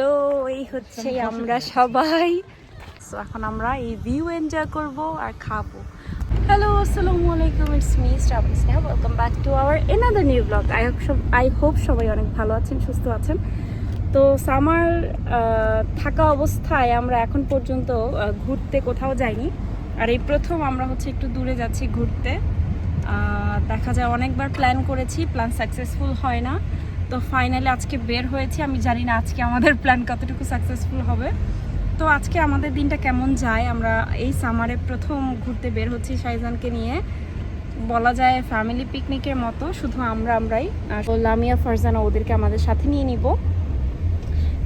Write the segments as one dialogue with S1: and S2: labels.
S1: তো এই হচ্ছে আমরা সবাই। So, এখন আমরা এই ভিউ এনজয় করব আর খাব। হ্যালো আসসালামু আলাইকুম it's me Shraban Sneha welcome back to our another new blog I hope সব আই হোপ সবাই অনেক ভালো আছেন সুস্থ আছেন। তো সামার থাকা অবস্থায় আমরা এখন পর্যন্ত ঘুরতে কোথাও যাইনি। আর এই প্রথম আমরা হচ্ছে একটু দূরে যাচ্ছি ঘুরতে। দেখা যায় অনেকবার প্ল্যান করেছি প্ল্যান সাকসেসফুল হয় না। তো ফাইনালি আজকে বের হয়েছি। আমি জানি না আজকে আমাদের প্ল্যান কতটুকু সাকসেসফুল হবে। তো আজকে আমাদের দিনটা কেমন যায়? আমরা এই সামারে প্রথম ঘুরতে বের হচ্ছি শাইজানকে নিয়ে। বলা যায় ফ্যামিলি পিকনিকের মতো। শুধু আমরা আমরাই। লামিয়া, ফারজানা ওদেরকে আমাদের সাথে নিয়ে নিব।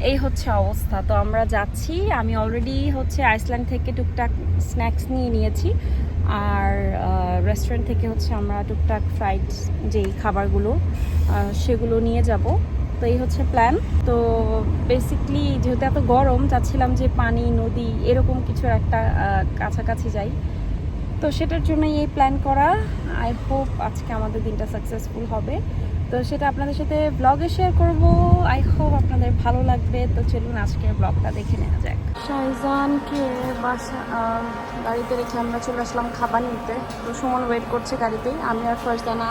S1: এই হচ্ছে অবস্থা। তো আমরা যাচ্ছি, আমি অলরেডি হচ্ছে আইসল্যান্ড থেকে টুকটাক স্ন্যাক্স নিয়ে নিয়েছি। আর রেস্টুরেন্ট থেকে হচ্ছে আমরা টুকটাক ফ্রাইড যেই খাবারগুলো সেগুলো নিয়ে যাব। তো এই হচ্ছে প্ল্যান তো বেসিকলি যেহেতু এত গরম, চাচ্ছিলাম যে পানি, নদী এরকম কিছু একটা কাছাকাছি যাই। তো সেটার জন্যই এই প্ল্যান করা। আই হোপ আজকে আমাদের দিনটা সাকসেসফুল হবে। তো সেটা আপনাদের সাথে ব্লগে শেয়ার করব। আই হোপ আপনাদের ভালো লাগবে। তো চলুন আজকে ব্লগটা দেখে নেওয়া যাক। শাইজানকে বাসা গাড়িতে রেখে আমরা চলে আসলাম খাবার নিতে। তো সুমন ওয়েট করছে গাড়িতেই। আমি আর ফারজানা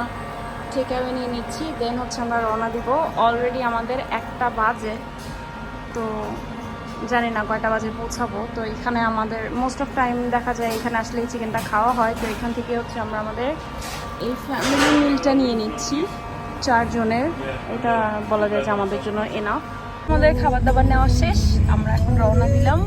S1: টেক অ্যাওয়ে নিয়ে নিচ্ছি। দেন হচ্ছে আমরা রওনা দিব। অলরেডি আমাদের একটা বাজে। তো জানি না, কয়টা বাজে পৌঁছাবো। তো এখানে আমাদের মোস্ট অফ টাইম দেখা যায় এখানে আসলেই চিকেনটা খাওয়া হয়। তো এখান থেকে হচ্ছে আমরা আমাদের এই ফ্যামিলি মিলটা নিয়ে নিচ্ছি। চারজনের এটা বলা যায় যে আমাদের জন্য এনাফ আমাদের খাবার দাবার নেওয়া শেষ আমরা এখন রওনা দিলাম।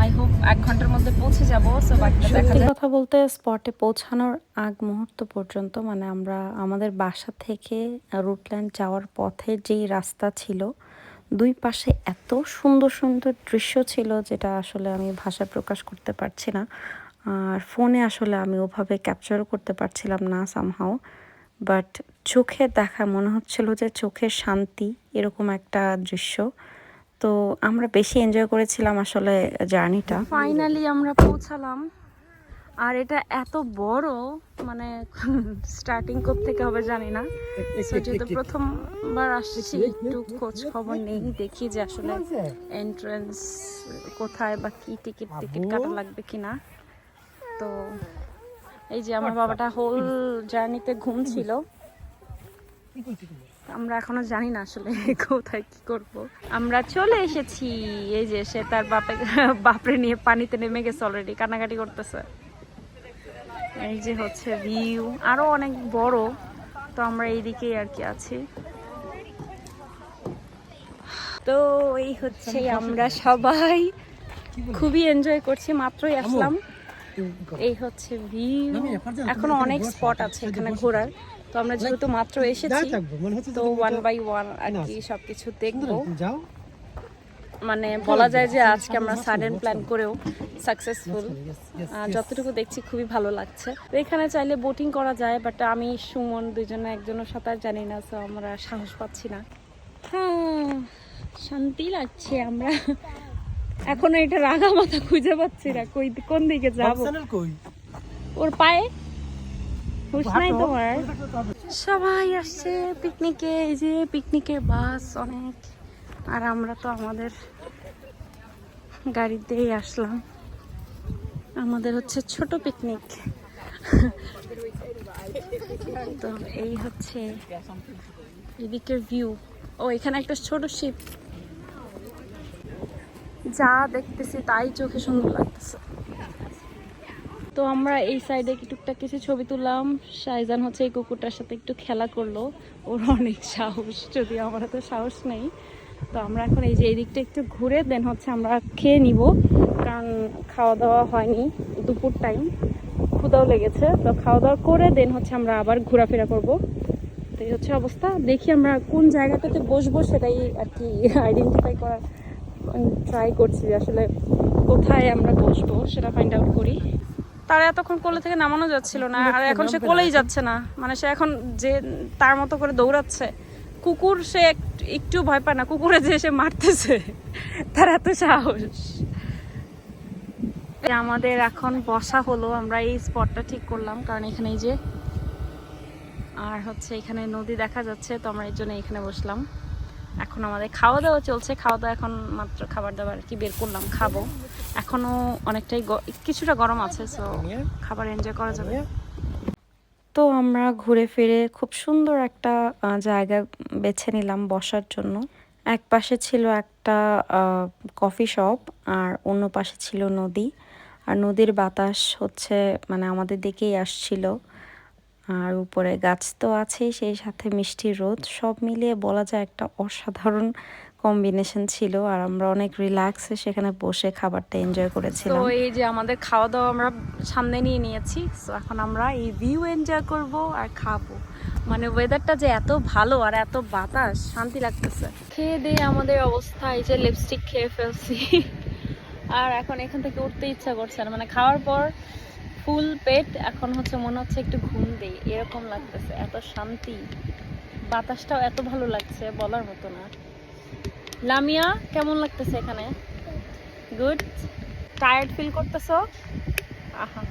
S1: আই হোপ এক ঘণ্টার মধ্যে পৌঁছে যাব সো বাকিটা দেখা যায়।
S2: কথা বলতে স্পটে পৌঁছানোর আগ মুহূর্ত পর্যন্ত মানে আমরা আমাদের বাসা থেকে রুটল্যান্ড যাওয়ার পথে যেই রাস্তা ছিল দুই পাশে এত সুন্দর সুন্দর দৃশ্য ছিল যেটা আসলে আমি ভাষায় প্রকাশ করতে পারছি না। আর ফোনে আসলে আমি ওভাবে ক্যাপচারও করতে পারছিলাম না সামহাও বাট চোখে দেখা, মনে হচ্ছিল যে চোখের শান্তি এরকম একটা দৃশ্য। তো আমরা বেশি এনজয় করেছিলাম আসলে জার্নিটা
S1: ফাইনালি আমরা পৌঁছালাম। আর এটা এত বড় মানে স্টার্টিং কোথ থেকে হবে জানি না। যেহেতু প্রথমবার আসছি, একটু খোঁজ খবর নেই, দেখি যে আসলে এন্ট্রান্স কোথায় বা কি টিকিট টিকিট কাটা লাগবে কিনা। তো এই যে আমার বাবাটা হোল জার্নিতে ঘুম ছিল। আমরা এখনও জানি না আসলে কোথায় কি করব। আমরা চলে এসেছি। এই যে সে তার বাপে বাপরে নিয়ে পানিতে নেমে গেছে অলরেডি কান্নাকাটি করতেছে। এই যে হচ্ছে ভিউ আরও অনেক বড়। তো আমরা এইদিকেই আর কি আছি। তো এই হচ্ছে আমরা সবাই। খুবই এনজয় করছি মাত্রই আসলাম। এই হচ্ছে ভিউ এখনও অনেক স্পট আছে এখানে ঘোরার। তো আমরা যেহেতু মাত্র এসেছি তো ওয়ান বাই ওয়ান আর কি সবকিছু দেখব। মানে বলা যায় যে আজকে আমরা সাডেন প্ল্যান করেও সাকসেসফুল যতটুকু দেখছি খুবই ভালো লাগছে। তো এখানে চাইলে বোটিং করা যায় বাট আমি সুমন দুজনে একজনও সাঁতার জানি না তো আমরা সাহস পাচ্ছি না। হ্যাঁ শান্তি লাগছে আমরা। এখনও এটা রাগা মাথা খুঁজে পাচ্ছি না। কই কোন দিকে যাব?
S3: চ্যানেল কই?
S1: ওর পায়ে? হুশ নাই তোমার। সবাই আসছে পিকনিকে এই যে পিকনিকের বাস অনেক। আর আমরা তো আমাদের গাড়িতেই আসলাম। আমাদের হচ্ছে ছোট পিকনিক। তো এই হচ্ছে এদিকের ভিউ। ও এখানে একটা ছোট শিপ। যা দেখতেছি তাই চোখে সুন্দর লাগতেছে। তো আমরা এই সাইডে টুকটাক কিছু ছবি তুললাম। শাইজান হচ্ছে এই কুকুরটার সাথে একটু খেলা করল। ওর অনেক সাহস যদি আমার তো সাহস নেই। তো আমরা এখন এই যে এই দিকটা একটু ঘুরে দেন হচ্ছে আমরা খেয়ে নিব। কারণ খাওয়া দাওয়া হয়নি, দুপুর টাইম ক্ষুদাও লেগেছে। তো খাওয়া দাওয়া করে দেন হচ্ছে আমরা আবার ঘোরাফেরা করব। তো এই হচ্ছে অবস্থা। দেখি আমরা কোন জায়গাটাতে বসবো সেটাই আর কি আইডেন্টিফাই করার ট্রাই করছি যে আসলে কোথায় আমরা বসবো সেটা ফাইন্ড আউট করি। তার এতক্ষণ কোলে থেকে নামানো যাচ্ছিল না আর এখন সে কোলেই যাচ্ছে না। মানে সে এখন যে তার মতো করে দৌড়াচ্ছে কুকুর সে একটু ভয় পায় না কুকুরে যে সে মারতেছে তার এত সাহস। আমাদের এখন বসা হলো আমরা এই স্পটটা ঠিক করলাম কারণ এখানে যে আর হচ্ছে এখানে নদী দেখা যাচ্ছে তো আমরা এই জন্য এখানে বসলাম। এখন আমাদের খাওয়া দাওয়া চলছে। খাওয়া দাওয়া এখন মাত্র খাবার দাবার কি বের করলাম, খাব। এখনও অনেকটাই কিছুটা গরম আছে সো খাবার এনজয় করা যাবে।
S2: তো আমরা ঘুরে ফিরে খুব সুন্দর একটা জায়গা বেছে নিলাম বসার জন্য। এক পাশে ছিল একটা কফি শপ আর অন্য পাশে ছিল নদী। আর নদীর বাতাস হচ্ছে মানে আমাদের দিকেই আসছিল। আর উপরে গাছ তো আছেই, সেই সাথে মিষ্টি রোদ। সব মিলিয়ে বলা যায় একটা অসাধারণ কম্বিনেশন ছিল আর আমরা অনেক রিল্যাক্সে সেখানে বসে খাবারটা এনজয়
S1: তো এই যে আমাদের খাওয়া দাওয়া আমরা সামনে নিয়ে নিয়েছি তো এখন আমরা এই ভিউ এনজয় করব আর খাব। মানে ওয়েদারটা যে এত ভালো আর এত বাতাস, শান্তি লাগতেছে। খেয়ে দিয়ে আমাদের অবস্থা, এই যে লিপস্টিক খেয়ে ফেলছি। আর এখন এখান থেকে উঠতে ইচ্ছা করছে না। মানে খাওয়ার পর ফুল পেট, এখন হচ্ছে মনে হচ্ছে একটু ঘুম দেই। এরকম লাগতেছে, এত শান্তি। বাতাসটাও এত ভালো লাগছে, বলার মতো না। লামিয়া, কেমন লাগতেছে এখানে? গুড টায়ার্ড ফিল করতেছো? আহা।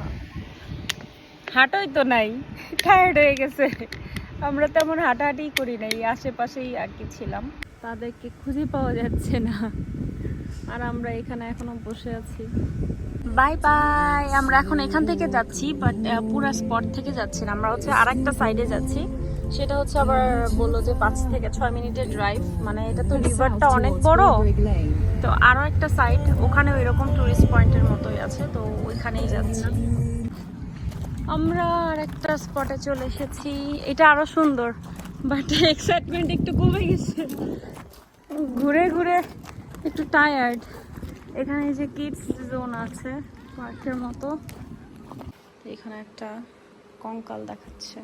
S1: হাঁটোই তো নাই টায়ার্ড হয়ে গেছে। আমরা তেমন হাঁটাহাঁটি করি নাই, আশেপাশেই আর কি ছিলাম। তাদেরকে খুঁজে পাওয়া যাচ্ছে না। আর আমরা এখানে এখনও বসে আছি। বাই বাই আমরা এখন এখান থেকে যাচ্ছি বাট পুরো স্পট থেকে যাচ্ছি না। আমরা হচ্ছে আর একটা সাইডে যাচ্ছি। সেটা হচ্ছে আবার বলল যে পাঁচ থেকে ছয় মিনিটের ড্রাইভ মানে এটা তো রিভারটা অনেক বড়। তো আরও একটা সাইড ওখানে ওই রকম টুরিস্ট পয়েন্টের মতোই আছে তো ওইখানেই যাচ্ছি। আমরা আর একটা স্পটে চলে এসেছি। এটা আরও সুন্দর বাট এক্সাইটমেন্ট একটু কমে গেছে। ঘুরে ঘুরে একটু টায়ার্ড এখানে যে কিডস জোন আছে, পার্কের মতো। এখানে একটা কঙ্কাল দেখাচ্ছে।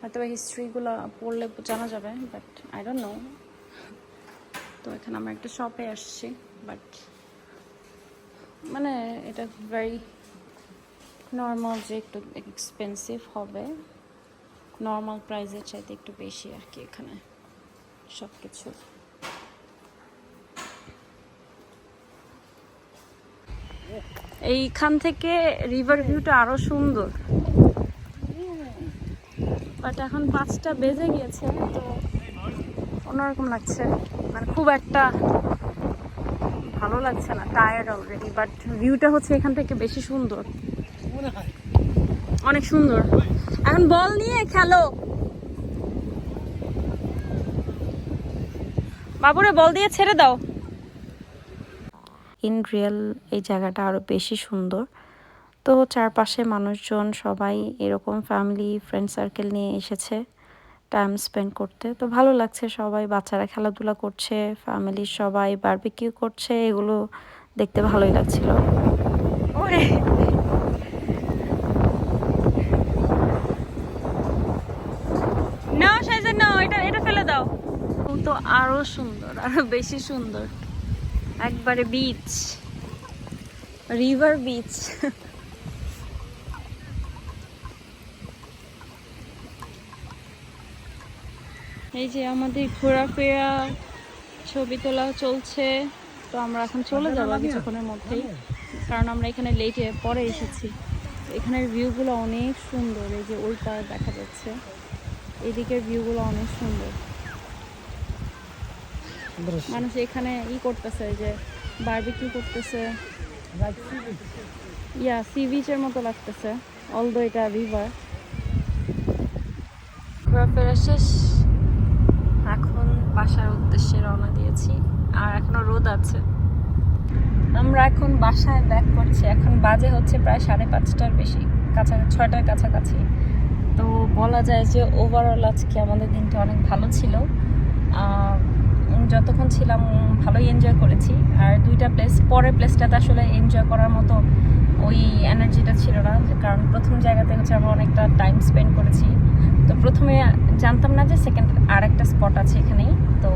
S1: হয়তো হিস্ট্রিগুলো পড়লে জানা যাবে বাট আই ডোন্ট নো তো এখানে আমরা একটা শপে আসছি বাট মানে এটা ভেরি নর্মাল যে একটু এক্সপেন্সিভ হবে। নর্মাল প্রাইসের চাইতে একটু বেশি আর কি এখানে সব কিছু এইখান থেকে রিভার ভিউটা আরও সুন্দর। বাট এখন পাঁচটা বেজে গিয়েছে তো অন্যরকম লাগছে। মানে খুব একটা ভালো লাগছে না টায়ার্ড অলরেডি বাট ভিউটা হচ্ছে এখান থেকে বেশি সুন্দর। অনেক সুন্দর। এখন বল নিয়ে খেলো। বাবুরে বল দিয়ে ছেড়ে দাও।
S2: ইন রিয়েল এই জায়গাটা আরও বেশি সুন্দর। তো চারপাশে মানুষজন সবাই এরকম ফ্যামিলি ফ্রেন্ড সার্কেল নিয়ে এসেছে টাইম স্পেন্ড করতে। তো ভালো লাগছে সবাই বাচ্চারা খেলাধুলা করছে ফ্যামিলির সবাই বারবিকিউ করছে এগুলো দেখতে ভালোই লাগছিল।
S1: ওরে! না এটা এটা ফেলে দাও। ও তো আরও সুন্দর আরও বেশি সুন্দর। একবারে বিচ রিভার বিচ এই যে আমাদের ঘোরাফেরা ছবি তোলা চলছে। তো আমরা এখন চলে যাব কিছুক্ষণের মধ্যেই। কারণ আমরা এখানে লেটে পরে এসেছি। এখানের ভিউগুলো অনেক সুন্দর। এই যে ওই দেখা যাচ্ছে। এদিকের ভিউগুলো অনেক সুন্দর। মানুষ এখানে ই করতেছে যে বারবিকিউ করতেছে। ইয়া সি বিচের মতো লাগতেছে অলদো এটা রিভার ঘোরাফেরা শেষ। এখন বাসার উদ্দেশ্যে রওনা দিয়েছি, আর এখনও রোদ আছে। আমরা এখন বাসায় ব্যাক করছি, এখন বাজে হচ্ছে প্রায় সাড়ে পাঁচটার বেশি কাছাকাছি ছয়টার কাছাকাছি। তো বলা যায় যে ওভারঅল আজকে আমাদের দিনটা অনেক ভালো ছিল। যতক্ষণ ছিলাম ভালোই এনজয় করেছি। আর দুইটা প্লেস পরের প্লেসটাতে আসলে এনজয় করার মতো ওই এনার্জিটা ছিল না। কারণ প্রথম জায়গাতে হচ্ছে আমরা অনেকটা টাইম স্পেন্ড করেছি। তো প্রথমে জানতাম না যে সেকেন্ড আর একটা স্পট আছে এখানেই। তো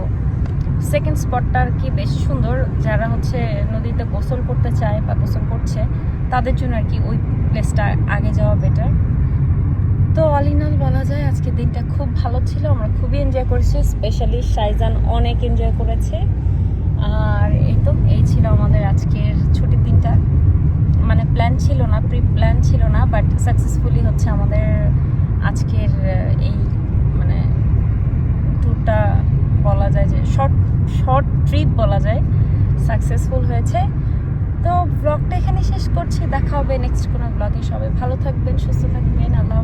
S1: সেকেন্ড স্পটটা আর কি বেশি সুন্দর। যারা হচ্ছে নদীতে গোসল করতে চায় বা গোসল করছে, তাদের জন্য আর কি ওই প্লেসটা আগে যাওয়া বেটার তো অল ইন অল বলা যায় আজকে দিনটা খুব ভালো ছিল, আমরা খুবই এনজয় করেছি স্পেশালি শাইজান অনেক এনজয় করেছে। আর এই তো, এই ছিল আমাদের আজকের ছুটির দিনটা। মানে প্ল্যান ছিল না প্রি প্ল্যান ছিল না বাট সাকসেসফুলি হচ্ছে আমাদের আজকের, এই মানে ট্যুরটা বলা যায় যে শর্ট শর্ট ট্রিপ বলা যায় সাকসেসফুল হয়েছে। তো ব্লগটা এখানে শেষ করছি, দেখা হবে নেক্সট কোনো ব্লগে সবাই ভালো থাকবেন, সুস্থ থাকবেন, আল্লাহ